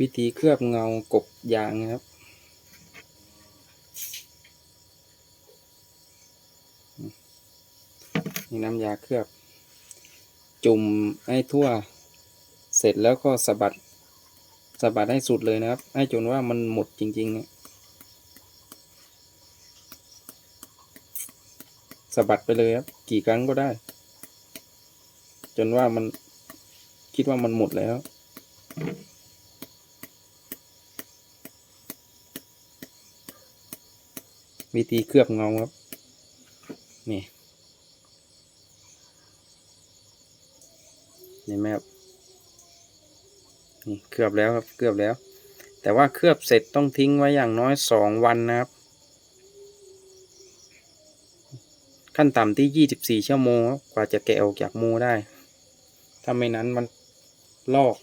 วิธีเคลือบเงากบยางนะครับ นี่น้ำยาเคลือบ จุ่มให้ทั่ว เสร็จแล้วก็สะบัดสะบัดให้สุดเลยนะครับ ให้จนว่ามันหมดจริงๆอะสะบัดไปเลยครับ กี่ครั้งก็ได้ จนว่ามันคิดว่ามันหมดแล้ว วิธีเคลือบเงาครับ นี่เห็นไหมครับนี่เคลือบแล้วครับเคลือบแล้ว แต่ว่าเคลือบเสร็จต้องทิ้งไว้อย่างน้อยสองวันนะครับ ขั้นต่ำที่ยี่สิบสี่ชั่วโมงกว่าจะแกะออกจากมูได้ถ้าไม่นั้นมันลอก